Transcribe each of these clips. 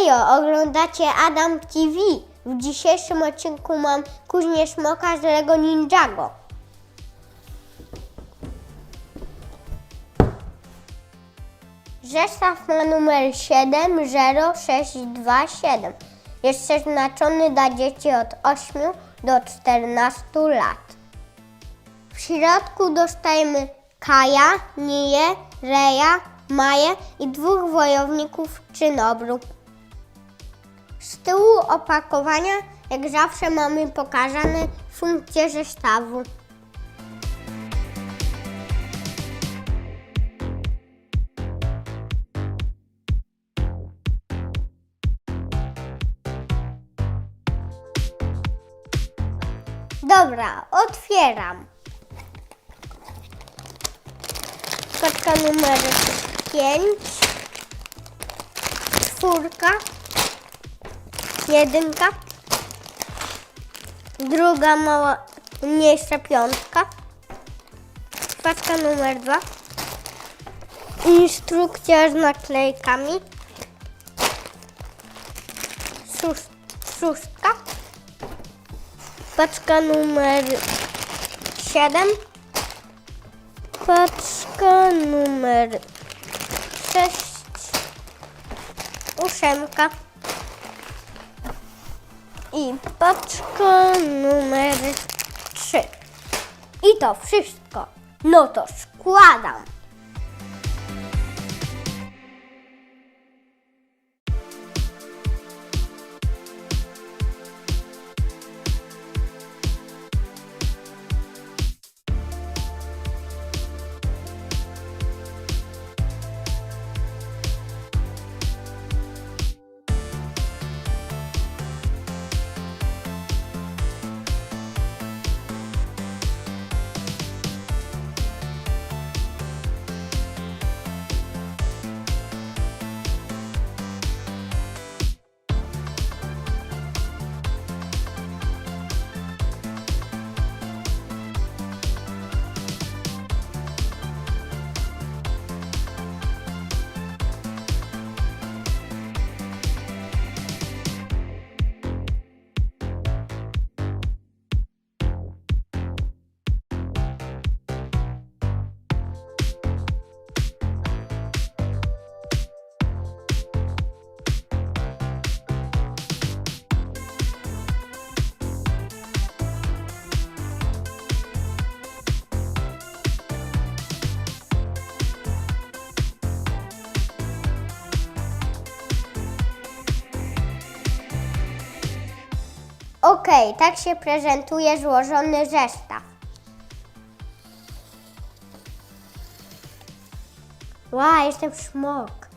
Hejo, oglądacie Adam TV. W dzisiejszym odcinku mam kuźnię smoka z Lego Ninjago. Zestaw ma numer 70627. Jest przeznaczony dla dzieci od 8 do 14 lat. W środku dostajemy Kaja, Niję, Reja, Maję i dwóch wojowników czynobru. Z tyłu opakowania, jak zawsze, mamy pokazane funkcje zestawu. Dobra, otwieram. Paczka numer 5, czwórka, jedynka, druga mała, mniejsza piątka, paczka numer 2, instrukcja z naklejkami, szóst, szóstka, paczka numer 7, paczka numer 6, ósemka i paczka numer 3. I to wszystko. No to składam. Okej, tak się prezentuje złożony zestaw. Wow, jestem szmok.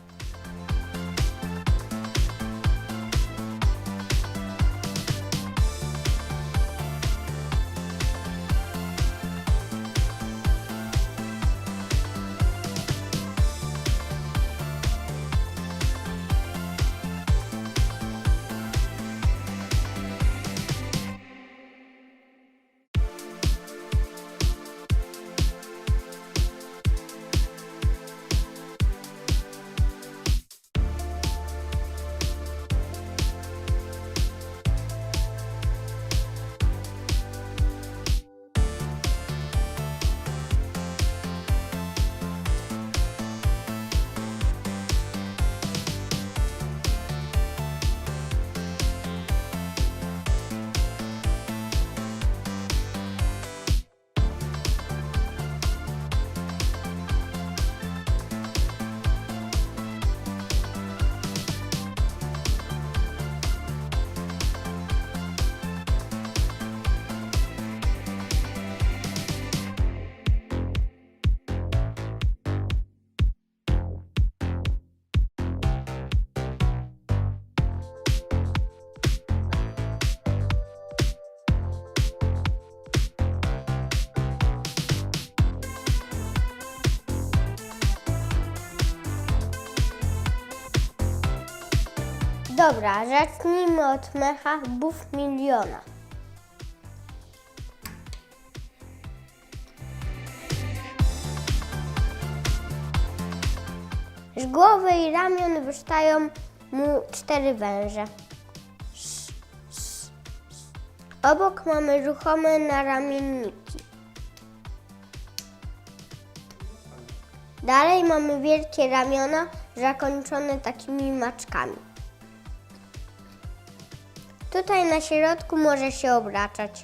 Dobra, zacznijmy od mecha Buf Miliona. Z głowy i ramion wystają mu cztery węże. Obok mamy ruchome naramienniki. Dalej mamy wielkie ramiona zakończone takimi maczkami. Tutaj na środku może się obracać.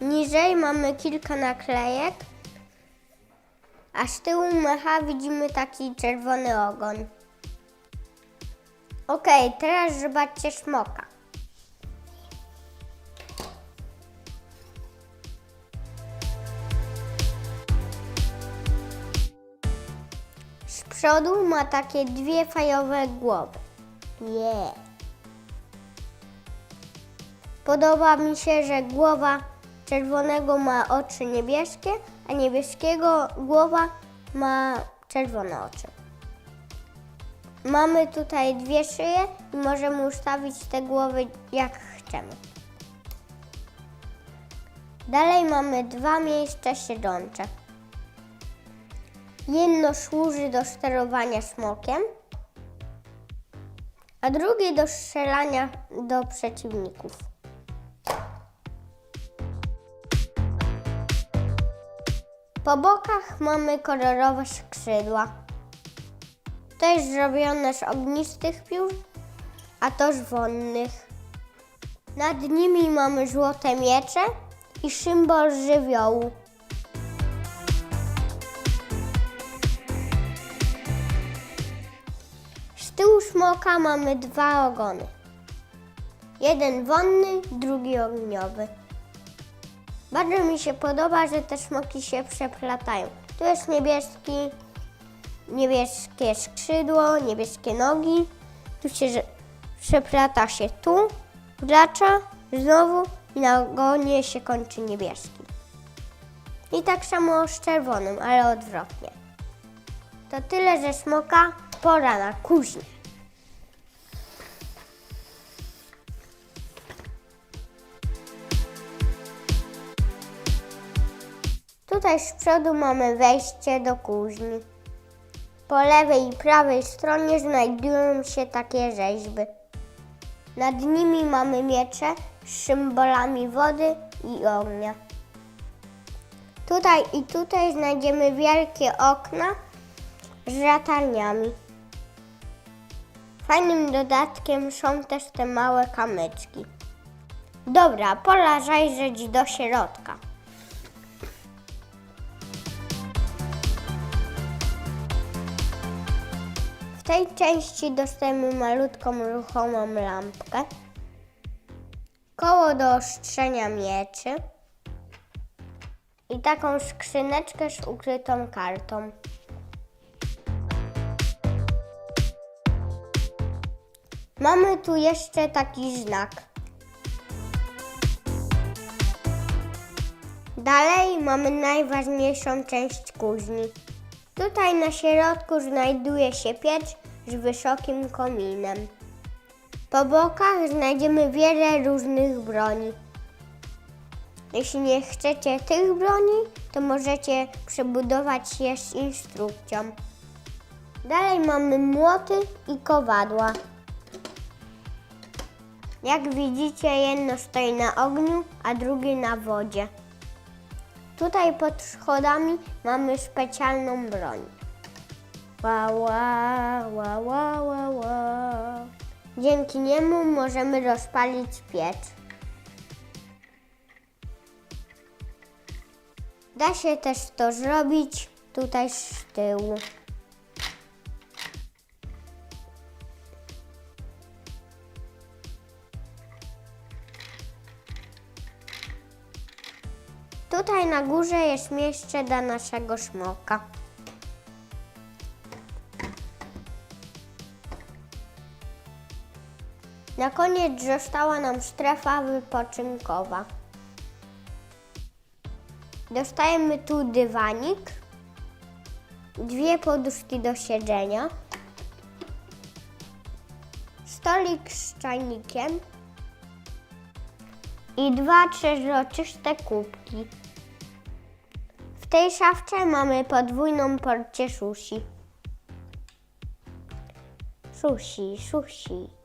Niżej mamy kilka naklejek, a z tyłu mecha widzimy taki czerwony ogon. Okej, teraz zobaczcie smoka. Z przodu ma takie dwie fajowe głowy. Yeah. Podoba mi się, że głowa czerwonego ma oczy niebieskie, a niebieskiego głowa ma czerwone oczy. Mamy tutaj dwie szyje i możemy ustawić te głowy jak chcemy. Dalej mamy dwa miejsca siedzące. Jedno służy do sterowania smokiem, a drugie do strzelania do przeciwników. Po bokach mamy kolorowe skrzydła. To jest zrobione z ognistych piór, a to z wonnych. Nad nimi mamy złote miecze i symbol żywiołu. Z tyłu smoka mamy dwa ogony. Jeden wonny, drugi ogniowy. Bardzo mi się podoba, że te smoki się przeplatają. Tu jest niebieski, niebieskie skrzydło, niebieskie nogi. Tu się przeplata się tu, wracza, znowu i na ogonie się kończy niebieski. I tak samo z czerwonym, ale odwrotnie. To tyle ze smoka, pora na kuźnię. Tutaj z przodu mamy wejście do kuźni. Po lewej i prawej stronie znajdują się takie rzeźby. Nad nimi mamy miecze z symbolami wody i ognia. Tutaj i tutaj znajdziemy wielkie okna z latarniami. Fajnym dodatkiem są też te małe kamyczki. Dobra, pora zajrzeć do środka. Tej części dostajemy malutką ruchomą lampkę, koło do ostrzenia mieczy i taką skrzyneczkę z ukrytą kartą. Mamy tu jeszcze taki znak. Dalej mamy najważniejszą część kuźni. Tutaj na środku znajduje się piecz z wysokim kominem. Po bokach znajdziemy wiele różnych broni. Jeśli nie chcecie tych broni, to możecie przebudować je z instrukcją. Dalej mamy młoty i kowadła. Jak widzicie, jedno stoi na ogniu, a drugie na wodzie. Tutaj pod schodami mamy specjalną broń. Ła, ła, ła, ła, ła, ła. Dzięki niemu możemy rozpalić piec. Da się też to zrobić tutaj z tyłu. Tutaj na górze jest miejsce dla naszego smoka. Na koniec została nam strefa wypoczynkowa. Dostajemy tu dywanik, dwie poduszki do siedzenia, stolik z czajnikiem i dwa przezroczyste kubki. W tej szafce mamy podwójną porcję sushi. Szusi, szusi.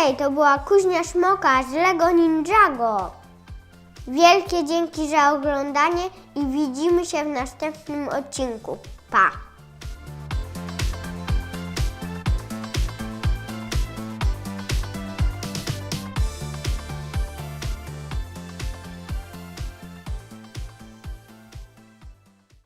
Okej, to była kuźnia smoka z Lego Ninjago. Wielkie dzięki za oglądanie i widzimy się w następnym odcinku. Pa!